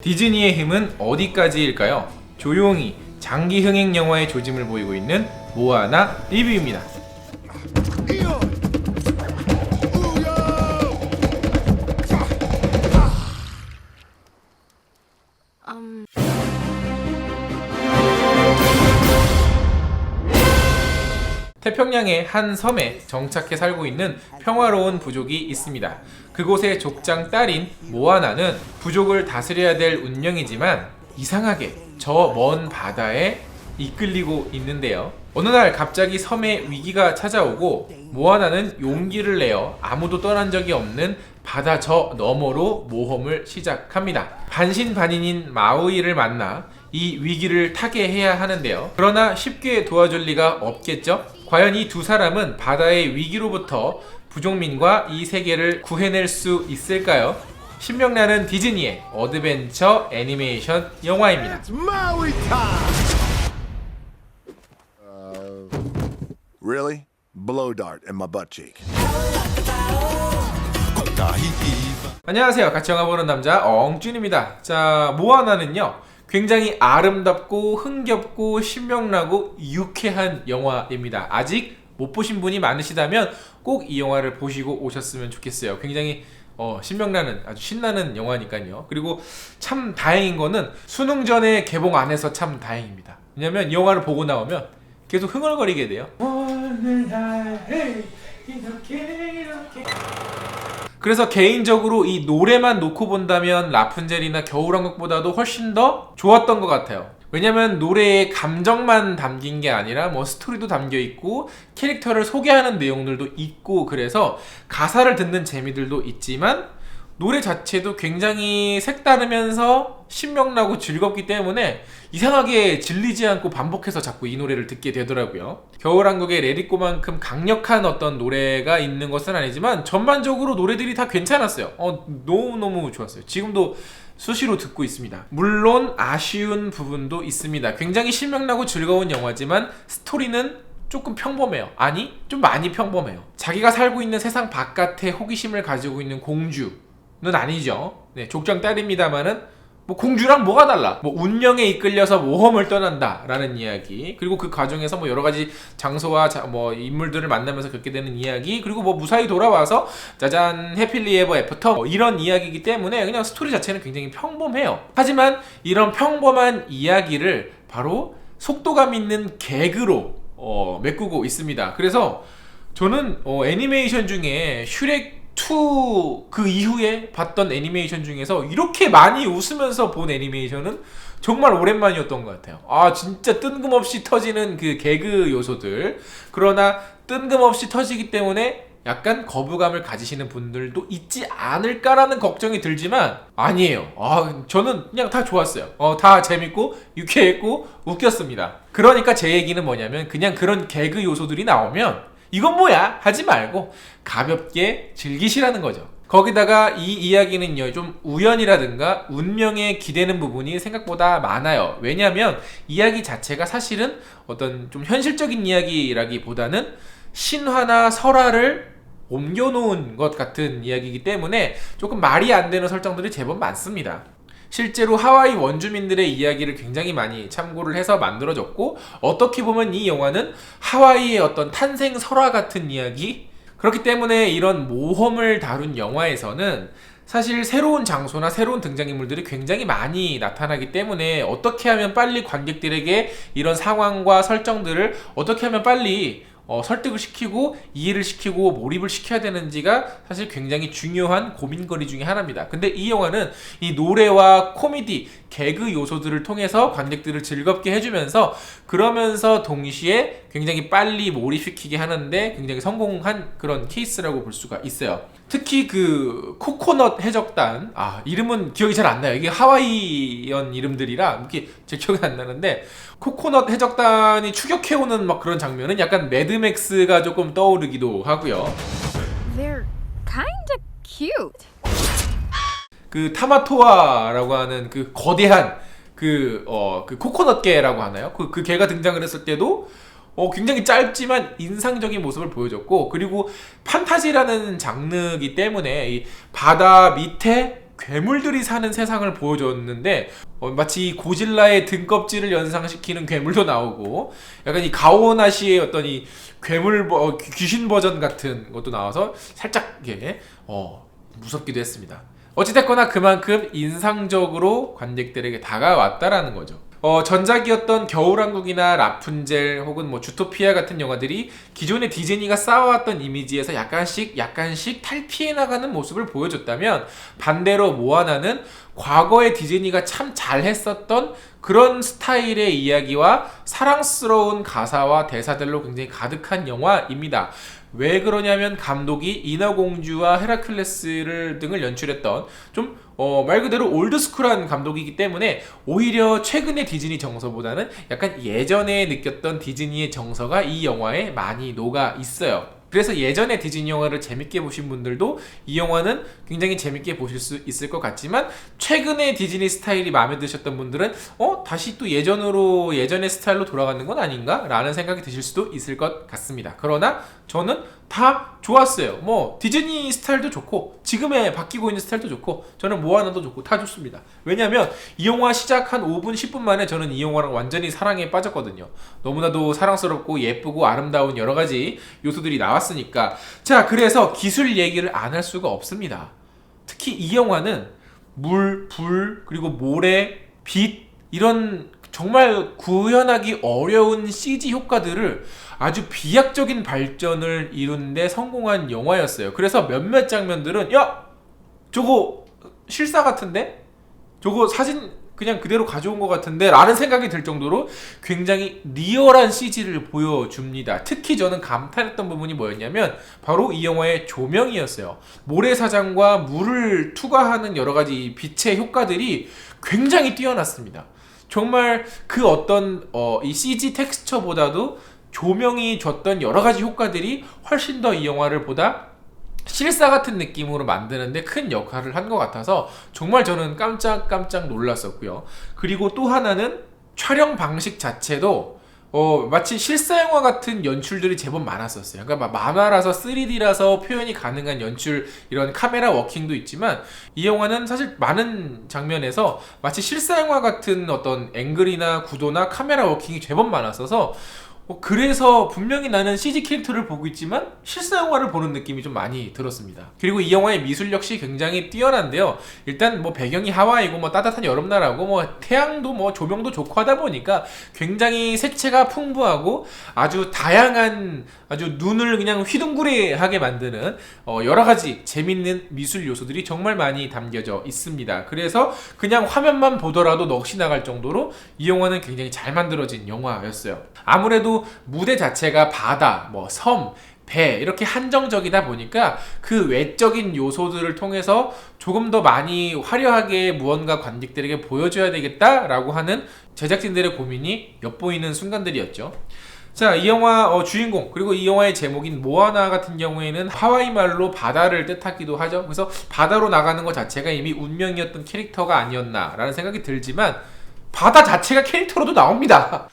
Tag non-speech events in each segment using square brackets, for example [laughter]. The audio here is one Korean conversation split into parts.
디즈니의 힘은 어디까지일까요? 조용히 장기 흥행 영화의 조짐을 보이고 있는 모아나 리뷰입니다. 태평양의 한 섬에 정착해 살고 있는 평화로운 부족이 있습니다. 그곳의 족장 딸인 모아나는 부족을 다스려야 될 운명이지만 이상하게 저 먼 바다에 이끌리고 있는데요. 어느 날 갑자기 섬에 위기가 찾아오고 모아나는 용기를 내어 아무도 떠난 적이 없는 바다 저 너머로 모험을 시작합니다. 반신반인인 마우이를 만나 이 위기를 타게 해야 하는데요. 그러나 쉽게 도와줄 리가 없겠죠? 과연 이 두 사람은 바다의 위기로부터 부족민과 이 세계를 구해낼 수 있을까요? 신명나는 디즈니의 어드벤처 애니메이션 영화입니다. It's Maui time! really? Blow dart in my butt cheek. 안녕하세요. 같이 영화 보는 남자 엉준입니다. 자, 모아나는요. 굉장히 아름답고 흥겹고 신명나고 유쾌한 영화입니다. 아직 못 보신 분이 많으시다면 꼭 이 영화를 보시고 오셨으면 좋겠어요. 굉장히 어, 신명나는 아주 신나는 영화니까요. 그리고 참 다행인 거는 수능 전에 개봉 안 해서 참 다행입니다. 왜냐면 이 영화를 보고 나오면 계속 흥얼거리게 돼요. 이렇게 이렇게 그래서 개인적으로 이 노래만 놓고 본다면 라푼젤이나 겨울왕국보다도 훨씬 더 좋았던 것 같아요. 왜냐면 노래에 감정만 담긴 게 아니라 뭐 스토리도 담겨 있고 캐릭터를 소개하는 내용들도 있고 그래서 가사를 듣는 재미들도 있지만 노래 자체도 굉장히 색다르면서 신명나고 즐겁기 때문에 이상하게 질리지 않고 반복해서 자꾸 이 노래를 듣게 되더라고요. 겨울왕국의 레디꼬만큼 강력한 어떤 노래가 있는 것은 아니지만 전반적으로 노래들이 다 괜찮았어요. 어, 너무너무 좋았어요. 지금도 수시로 듣고 있습니다. 물론 아쉬운 부분도 있습니다. 굉장히 신명나고 즐거운 영화지만 스토리는 조금 평범해요. 아니, 좀 많이 평범해요. 자기가 살고 있는 세상 바깥에 호기심을 가지고 있는 공주 는 아니죠. 네, 족장 딸입니다만은 뭐 공주랑 뭐가 달라? 뭐 운명에 이끌려서 모험을 떠난다라는 이야기. 그리고 그 과정에서 뭐 여러 가지 장소와 자, 뭐 인물들을 만나면서 겪게 되는 이야기. 그리고 뭐 무사히 돌아와서 짜잔 해필리 에버 애프터 뭐 이런 이야기이기 때문에 그냥 스토리 자체는 굉장히 평범해요. 하지만 이런 평범한 이야기를 바로 속도감 있는 개그로 어, 메꾸고 있습니다. 그래서 저는 어, 애니메이션 중에 슈렉 2그 이후에 봤던 애니메이션 중에서 이렇게 많이 웃으면서 본 애니메이션은 정말 오랜만이었던 것 같아요. 아, 진짜 뜬금없이 터지는 그 개그 요소들. 그러나 뜬금없이 터지기 때문에 약간 거부감을 가지시는 분들도 있지 않을까라는 걱정이 들지만 아니에요. 아, 저는 그냥 다 좋았어요. 어, 다 재밌고 유쾌했고 웃겼습니다. 그러니까 제 얘기는 뭐냐면 그냥 그런 개그 요소들이 나오면 이건 뭐야? 하지 말고 가볍게 즐기시라는 거죠. 거기다가 이 이야기는요, 좀 우연이라든가 운명에 기대는 부분이 생각보다 많아요. 왜냐하면 이야기 자체가 사실은 어떤 좀 현실적인 이야기라기보다는 신화나 설화를 옮겨놓은 것 같은 이야기이기 때문에 조금 말이 안 되는 설정들이 제법 많습니다. 실제로 하와이 원주민들의 이야기를 굉장히 많이 참고를 해서 만들어졌고 어떻게 보면 이 영화는 하와이의 어떤 탄생 설화 같은 이야기? 그렇기 때문에 이런 모험을 다룬 영화에서는 사실 새로운 장소나 새로운 등장인물들이 굉장히 많이 나타나기 때문에 어떻게 하면 빨리 관객들에게 이런 상황과 설정들을 어떻게 하면 빨리 어, 설득을 시키고 이해를 시키고 몰입을 시켜야 되는지가 사실 굉장히 중요한 고민거리 중에 하나입니다. 근데 이 영화는 이 노래와 코미디, 개그 요소들을 통해서 관객들을 즐겁게 해주면서 그러면서 동시에 굉장히 빨리 몰입시키게 하는데 굉장히 성공한 그런 케이스라고 볼 수가 있어요. 특히 그 코코넛 해적단 아 이름은 기억이 잘 안 나요. 이게 하와이언 이름들이라 이렇게 제 기억이 안 나는데 코코넛 해적단이 추격해오는 막 그런 장면은 약간 매드맥스가 조금 떠오르기도 하고요. They're kinda cute. 그 타마토아라고 하는 그 거대한 그, 어, 그 코코넛 개라고 하나요? 그, 그 개가 등장을 했을 때도 어, 굉장히 짧지만 인상적인 모습을 보여줬고, 그리고 판타지라는 장르이기 때문에 이 바다 밑에 괴물들이 사는 세상을 보여줬는데 어, 마치 이 고질라의 등껍질을 연상시키는 괴물도 나오고 약간 이 가오나시의 어떤 이 괴물 버- 어, 귀- 귀신 버전 같은 것도 나와서 살짝 이게 어, 무섭기도 했습니다. 어찌됐거나 그만큼 인상적으로 관객들에게 다가왔다라는 거죠. 어, 전작이었던 겨울왕국이나 라푼젤 혹은 뭐 주토피아 같은 영화들이 기존의 디즈니가 쌓아왔던 이미지에서 약간씩 약간씩 탈피해 나가는 모습을 보여줬다면 반대로 모아나는 과거의 디즈니가 참 잘했었던 그런 스타일의 이야기와 사랑스러운 가사와 대사들로 굉장히 가득한 영화입니다. 왜 그러냐면 감독이 인어공주와 헤라클레스를 등을 연출했던 좀 어, 말 그대로 올드스쿨한 감독이기 때문에 오히려 최근의 디즈니 정서보다는 약간 예전에 느꼈던 디즈니의 정서가 이 영화에 많이 녹아 있어요. 그래서 예전에 디즈니 영화를 재밌게 보신 분들도 이 영화는 굉장히 재밌게 보실 수 있을 것 같지만 최근에 디즈니 스타일이 마음에 드셨던 분들은 어 다시 또 예전으로 예전의 스타일로 돌아가는 건 아닌가? 라는 생각이 드실 수도 있을 것 같습니다. 그러나 저는 다 좋았어요. 뭐 디즈니 스타일도 좋고 지금에 바뀌고 있는 스타일도 좋고 저는 모아나도 좋고 다 좋습니다. 왜냐하면 이 영화 시작 한 5분 10분 만에 저는 이 영화랑 완전히 사랑에 빠졌거든요. 너무나도 사랑스럽고 예쁘고 아름다운 여러 가지 요소들이 나왔으니까 자 그래서 기술 얘기를 안 할 수가 없습니다. 특히 이 영화는 물, 불, 그리고 모래, 빛 이런 정말 구현하기 어려운 CG 효과들을 아주 비약적인 발전을 이루는데 성공한 영화였어요. 그래서 몇몇 장면들은 야 저거 실사 같은데 저거 사진 그냥 그대로 가져온 것 같은데 라는 생각이 들 정도로 굉장히 리얼한 CG를 보여줍니다. 특히 저는 감탄했던 부분이 뭐였냐면 바로 이 영화의 조명이었어요. 모래사장과 물을 투과하는 여러 가지 이 빛의 효과들이 굉장히 뛰어났습니다. 정말 그 어떤 어, 이 CG 텍스처보다도 조명이 줬던 여러 가지 효과들이 훨씬 더 이 영화를 보다 실사 같은 느낌으로 만드는데 큰 역할을 한 것 같아서 정말 저는 깜짝깜짝 놀랐었고요. 그리고 또 하나는 촬영 방식 자체도 어, 마치 실사 영화 같은 연출들이 제법 많았었어요. 그러니까 막 만화라서 3D라서 표현이 가능한 연출 이런 카메라 워킹도 있지만 이 영화는 사실 많은 장면에서 마치 실사 영화 같은 어떤 앵글이나 구도나 카메라 워킹이 제법 많았어서 어, 그래서 분명히 나는 CG 캐릭터를 보고 있지만 실사 영화를 보는 느낌이 좀 많이 들었습니다. 그리고 이 영화의 미술 역시 굉장히 뛰어난데요. 일단 뭐 배경이 하와이고 뭐 따뜻한 여름나라고 뭐 태양도 뭐 조명도 좋고 하다 보니까 굉장히 색채가 풍부하고 아주 다양한 아주 눈을 그냥 휘둥그레하게 만드는 어, 여러 가지 재밌는 미술 요소들이 정말 많이 담겨져 있습니다. 그래서 그냥 화면만 보더라도 넋이 나갈 정도로 이 영화는 굉장히 잘 만들어진 영화였어요. 아무래도 무대 자체가 바다, 뭐 섬, 배 이렇게 한정적이다 보니까 그 외적인 요소들을 통해서 조금 더 많이 화려하게 무언가 관객들에게 보여줘야 되겠다라고 하는 제작진들의 고민이 엿보이는 순간들이었죠. 자, 이 영화 어, 주인공 그리고 이 영화의 제목인 모아나 같은 경우에는 하와이 말로 바다를 뜻하기도 하죠. 그래서 바다로 나가는 것 자체가 이미 운명이었던 캐릭터가 아니었나라는 생각이 들지만 바다 자체가 캐릭터로도 나옵니다.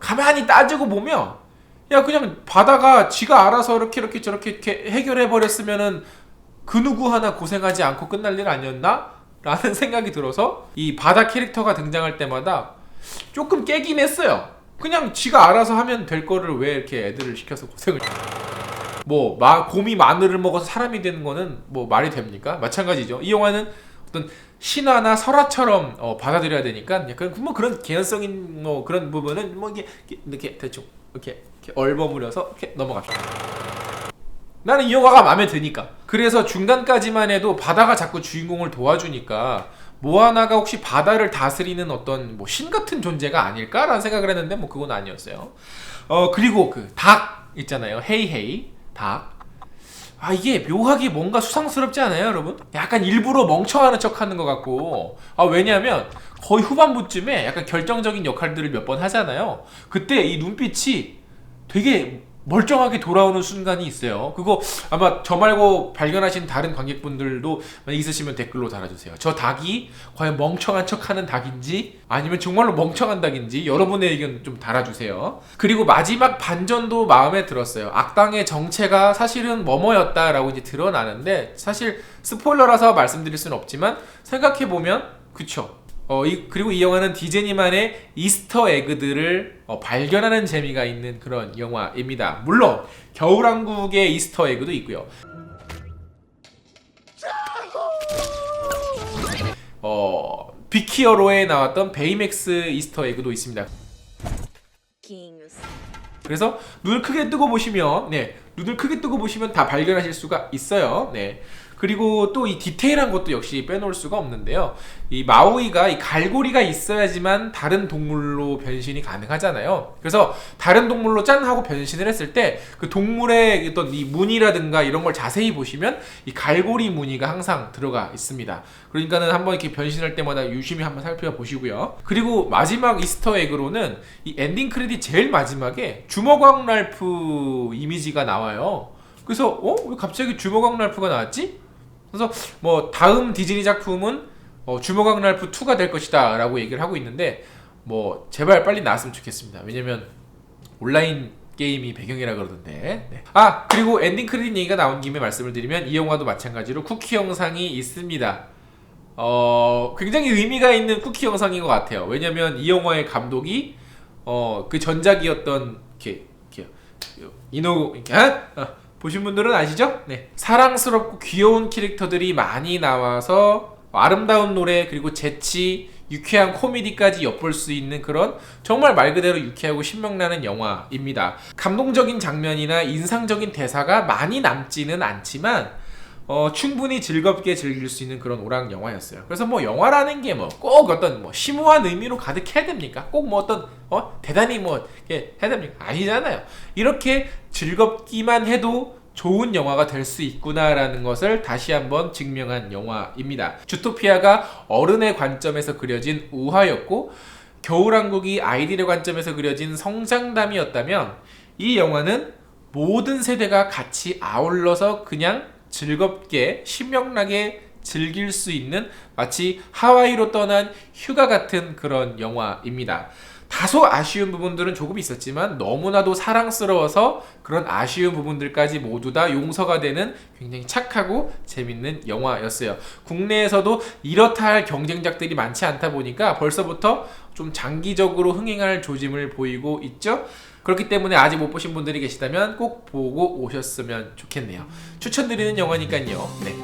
가만히 따지고 보면 야 그냥 바다가 지가 알아서 이렇게 이렇게 저렇게 이렇게 해결해 버렸으면은 그 누구 하나 고생하지 않고 끝날 일 아니었나? 라는 [laughs] 생각이 들어서 이 바다 캐릭터가 등장할 때마다 조금 깨긴 했어요. 그냥 지가 알아서 하면 될 거를 왜 이렇게 애들을 시켜서 고생을 뭐 마, 곰이 마늘을 먹어서 사람이 되는 거는 뭐 말이 됩니까? 마찬가지죠. 이 영화는 어떤 신화나 설화처럼 어, 받아들여야 되니까 약간 뭐 그런 개연성인 뭐 그런 부분은 뭐 이게 이렇게, 대충 이렇게, 이렇게 얼버무려서 이렇게 넘어갑시다. 나는 이 영화가 마음에 드니까. 그래서 중간까지만 해도 바다가 자꾸 주인공을 도와주니까 모아나가 혹시 바다를 다스리는 어떤 뭐 신 같은 존재가 아닐까라는 생각을 했는데 뭐 그건 아니었어요. 어 그리고 그 닭 있잖아요. 헤이헤이 닭. 아 이게 묘하게 뭔가 수상스럽지 않아요, 여러분? 약간 일부러 멍청하는 척하는 것 같고. 아 왜냐하면 거의 후반부쯤에 약간 결정적인 역할들을 몇 번 하잖아요. 그때 이 눈빛이 되게 멀쩡하게 돌아오는 순간이 있어요. 그거 아마 저 말고 발견하신 다른 관객분들도 있으시면 댓글로 달아주세요. 저 닭이 과연 멍청한 척하는 닭인지 아니면 정말로 멍청한 닭인지 여러분의 의견 좀 달아주세요. 그리고 마지막 반전도 마음에 들었어요. 악당의 정체가 사실은 뭐뭐였다라고 이제 드러나는데 사실 스포일러라서 말씀드릴 수는 없지만 생각해 보면 그쵸. 어, 이, 그리고 이 영화는 디즈니만의 이스터 에그들을 어, 발견하는 재미가 있는 그런 영화입니다. 물론 겨울왕국의 이스터 에그도 있고요. 어, 빅히어로에 나왔던 베이맥스 이스터 에그도 있습니다. 그래서 눈을 크게 뜨고 보시면 네 눈을 크게 뜨고 보시면 다 발견하실 수가 있어요. 네. 그리고 또 이 디테일한 것도 역시 빼놓을 수가 없는데요. 이 마오이가 이 갈고리가 있어야지만 다른 동물로 변신이 가능하잖아요. 그래서 다른 동물로 짠 하고 변신을 했을 때 그 동물의 어떤 이 무늬라든가 이런 걸 자세히 보시면 이 갈고리 무늬가 항상 들어가 있습니다. 그러니까는 한번 이렇게 변신할 때마다 유심히 한번 살펴보시고요. 그리고 마지막 이스터 에그로는 이 엔딩 크레딧 제일 마지막에 주먹왕 랄프 이미지가 나와요. 그래서 어? 왜 갑자기 주먹왕 랄프가 나왔지? 그래서 뭐 다음 디즈니 작품은 어, 주먹왕 랄프 2가 될 것이다 라고 얘기를 하고 있는데 뭐 제발 빨리 나왔으면 좋겠습니다. 왜냐면 온라인 게임이 배경이라 그러던데. 네. 아 그리고 엔딩 크레딧 얘기가 나온 김에 말씀을 드리면 이 영화도 마찬가지로 쿠키 영상이 있습니다. 어 굉장히 의미가 있는 쿠키 영상인 것 같아요. 왜냐면 이 영화의 감독이 어 그 전작이었던 이렇게 이렇게 이노 이렇게 아? 아, 보신 분들은 아시죠? 네 사랑스럽고 귀여운 캐릭터들이 많이 나와서 아름다운 노래 그리고 재치 유쾌한 코미디까지 엿볼 수 있는 그런 정말 말 그대로 유쾌하고 신명나는 영화입니다. 감동적인 장면이나 인상적인 대사가 많이 남지는 않지만 어, 충분히 즐겁게 즐길 수 있는 그런 오락 영화였어요. 그래서 뭐 영화라는 게 뭐 꼭 어떤 뭐 심오한 의미로 가득해야 됩니까? 꼭 뭐 어떤 어 대단히 뭐 이렇게 해야 됩니까? 아니잖아요. 이렇게 즐겁기만 해도 좋은 영화가 될 수 있구나라는 것을 다시 한번 증명한 영화입니다. 주토피아가 어른의 관점에서 그려진 우화였고 겨울왕국이 아이들의 관점에서 그려진 성장담이었다면 이 영화는 모든 세대가 같이 아울러서 그냥 즐겁게 신명나게 즐길 수 있는 마치 하와이로 떠난 휴가 같은 그런 영화입니다. 다소 아쉬운 부분들은 조금 있었지만 너무나도 사랑스러워서 그런 아쉬운 부분들까지 모두 다 용서가 되는 굉장히 착하고 재밌는 영화였어요. 국내에서도 이렇다 할 경쟁작들이 많지 않다 보니까 벌써부터 좀 장기적으로 흥행할 조짐을 보이고 있죠. 그렇기 때문에 아직 못 보신 분들이 계시다면 꼭 보고 오셨으면 좋겠네요. 추천드리는 영화니까요. 네.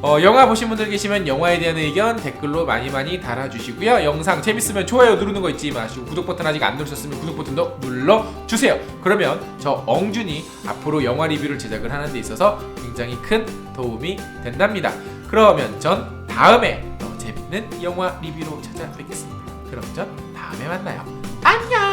어, 영화 보신 분들 계시면 영화에 대한 의견 댓글로 많이 많이 달아주시고요. 영상 재밌으면 좋아요 누르는 거 잊지 마시고 구독 버튼 아직 안 누르셨으면 구독 버튼도 눌러주세요. 그러면 저 엉준이 앞으로 영화 리뷰를 제작을 하는 데 있어서 굉장히 큰 도움이 된답니다. 그러면 전 다음에 더 재밌는 영화 리뷰로 찾아뵙겠습니다. 그럼 전 다음에 만나요. 안녕!